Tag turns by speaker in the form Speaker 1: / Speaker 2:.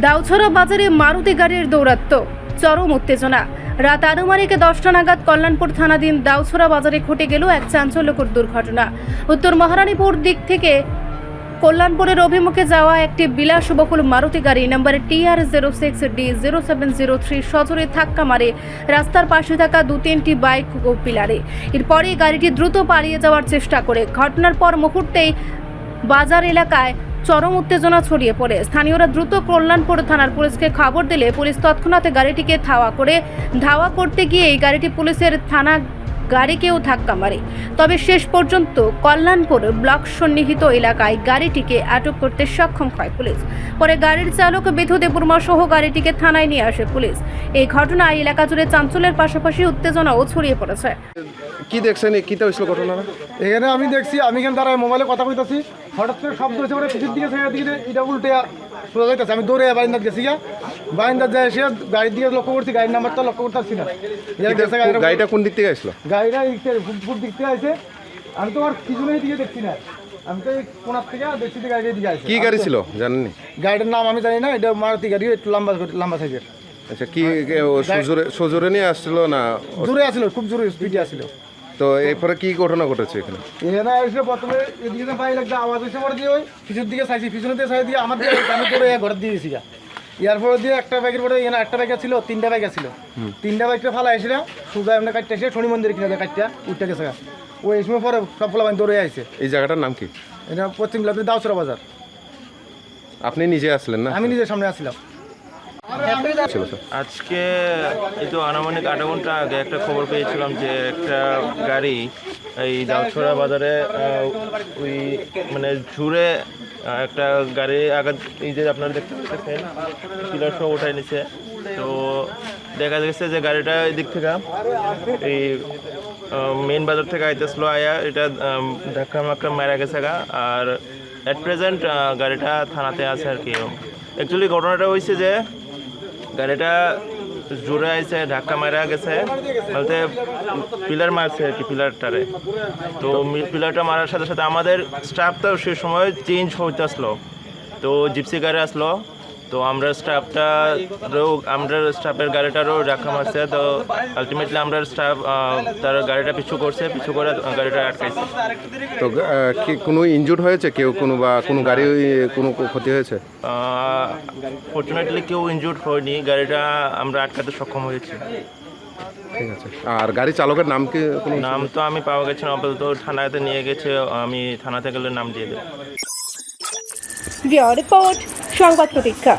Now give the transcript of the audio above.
Speaker 1: দাউছড়া বাজারে মারুতি গাড়ির দৌরাত্ম্য। চরম উত্তেজনা। রাত আনুমানিক দশটা নাগাদ কল্যাণপুর থানাধীন দাউছড়া বাজারে ঘটে গেল এক চাঞ্চল্যকর দুর্ঘটনা। উত্তর মহারানীপুর দিক থেকে কল্যাণপুরের অভিমুখে যাওয়া একটি বিলাসবহুল মারুতি গাড়ি number TR zero six D zero seven zero three সজোরে ধাক্কা মারে। রাস্তার পাশে থাকা দু তিনটি বাইক ও পিলারে। এরপরে গাড়িটি দ্রুত পালিয়ে যাওয়ার চেষ্টা করে। ঘটনার পর মুহূর্তেই বাজার এলাকায় চরম উত্তেজনা ছড়িয়ে পড়ে। স্থানীয়রা দ্রুত কল্যাণপুর থানার পুলিশকে খবর দিলে পুলিশ তৎক্ষণাৎ গাড়িটিকে ধাওয়া করে ধাওয়া করতে গিয়ে এই গাড়িটি পুলিশের থানা গাড়িকেও ধাক্কা মারে। তবে শেষ পর্যন্ত কল্যাণপুর ব্লক সন্নিহিত এলাকায় গাড়িটিকে আটক করতে সক্ষম হয় পুলিশ। পরে গাড়ির চালক বিধু দেববর্মা সহ গাড়িটিকে থানায় নিয়ে আসে পুলিশ। এই ঘটনায় এলাকা জুড়ে চাঞ্চল্যের পাশাপাশি উত্তেজনাও ছড়িয়ে পড়েছে।
Speaker 2: কি দেখছেন? কিটা হয়েছিল ঘটনাটা?
Speaker 3: এখানে আমি দেখছি আমি এখানে দাঁড়ায় মোবাইলে কথা কইতাছি হঠাৎ করে শব্দ হয়েছে মানে পিছের দিকে দিকে এটা উল্টে যাইতেছে আমি দৌড়ে বাইন্দার গেছি গা বাইন্দার যায় এসে গাড়ির দিকে লক্ষ্য করছি গাড়ির নাম্বারটা লক্ষ্য করতে পারছি না। গাড়িটা-
Speaker 2: কোন দিক থেকে আসলো?
Speaker 3: গাড়িটা ফুটফুট দিক থেকে আছে আমি তো আর পিছনের দিকে দেখছি না। আমি তো কোনার থেকে দেখছি যে গাড়ির দিকে আছে
Speaker 2: কি গাড়ি ছিল? জানেননি?
Speaker 3: গাড়িটার নাম আমি জানি না এটা মারুতি গাড়ি একটু লম্বা লম্বা সাইজের।
Speaker 2: আচ্ছা কি সজোরে সজোরে নিয়ে আসছিল না?
Speaker 3: জোরে আসছিল খুব জোরে স্পিডে আসছিল।
Speaker 2: তো এরপরে কি ঘটনা ঘটেছে এখানে?
Speaker 3: এখানে এসে প্রথমে এদিকে যে পাই লাগছে আওয়াজ হয়েছে পরে দিয়ে ওই পিছনের দিকে চাইছি পিছনের দিকে চাই দিয়ে আমার দিকে আমি করে ঘরে দিয়ে দিয়েছি গা ইয়ার পরে দিয়ে একটা ব্যাগের পরে এখানে একটা ব্যাগ ছিল তিনটা ব্যাগ ছিল। তিনটা ব্যাগটা ফালা এসে সুজা এমনি কাটতে এসে শনি মন্দির কিনা কাটতে উঠতে গেছে গা। ও সময় পরে সব ফলা বানি দৌড়ে আইছে।
Speaker 2: এই জায়গাটার নাম কি?
Speaker 3: এটা পশ্চিম লাভে দাউচরা বাজার।
Speaker 2: আপনি নিজে আসলেন না?
Speaker 3: আমি নিজের সামনে আসছিলাম।
Speaker 4: আজকে এই তো আনুমানিক আধা ঘণ্টা আগে একটা খবর পেয়েছিলাম যে একটা গাড়ি এই দাউছড়া বাজারে ওই মানে ঝুড়ে একটা গাড়ি আঘাত, এই যে আপনারা দেখতে পাচ্ছেন পিলার সব উঠাই নিছে। তো দেখা গেছে যে গাড়িটা এই দিক থেকে এই মেন বাজার থেকে আইতেছিল আয়া, এটা ধাক্কা মাক্কা মারা গেছে গা। আর অ্যাট প্রেজেন্ট গাড়িটা থানাতে আছে আর কি। অ্যাকচুয়ালি ঘটনাটা হয়েছে যে গাড়িটা জোরে আইছে, ধাক্কা মারা গেছে। বলতে পিলার মারছে আর কি পিলারটারে। তো পিলারটা মারার সাথে সাথে আমাদের স্টাফটাও সেই সময় চেঞ্জ হইতে আসলো। তো জিপসি গাড়ি আসলো। তো আমরা স্টাফটা আমরা স্টাফের গাড়িটারও ধাক্কা মারছে। তো আলটিমেটলি আমরা স্টাফ তার গাড়িটা পিছু করছে পিছু করে গাড়িটা আটকাইছে।
Speaker 2: তো কি কোনো ইনজুর হয়েছে? কেউ কোনো বা কোনো গাড়ি কোনো ক্ষতি হয়েছে?
Speaker 4: ফর্চুনেটলি কেউ ইনজুর্ড হয়নি। গাড়িটা আমরা আটকাতে সক্ষম হয়েছি।
Speaker 2: ঠিক আছে। আর গাড়ি চালকের নাম কি কোনো?
Speaker 4: নাম তো আমি পাওয়া গেছে না আপাতত থানাতে নিয়ে গেছে আমি থানাতে গেলে নাম দিয়ে দেবো।
Speaker 1: রিপোর্ট। সংবাদ প্রতীক্ষা।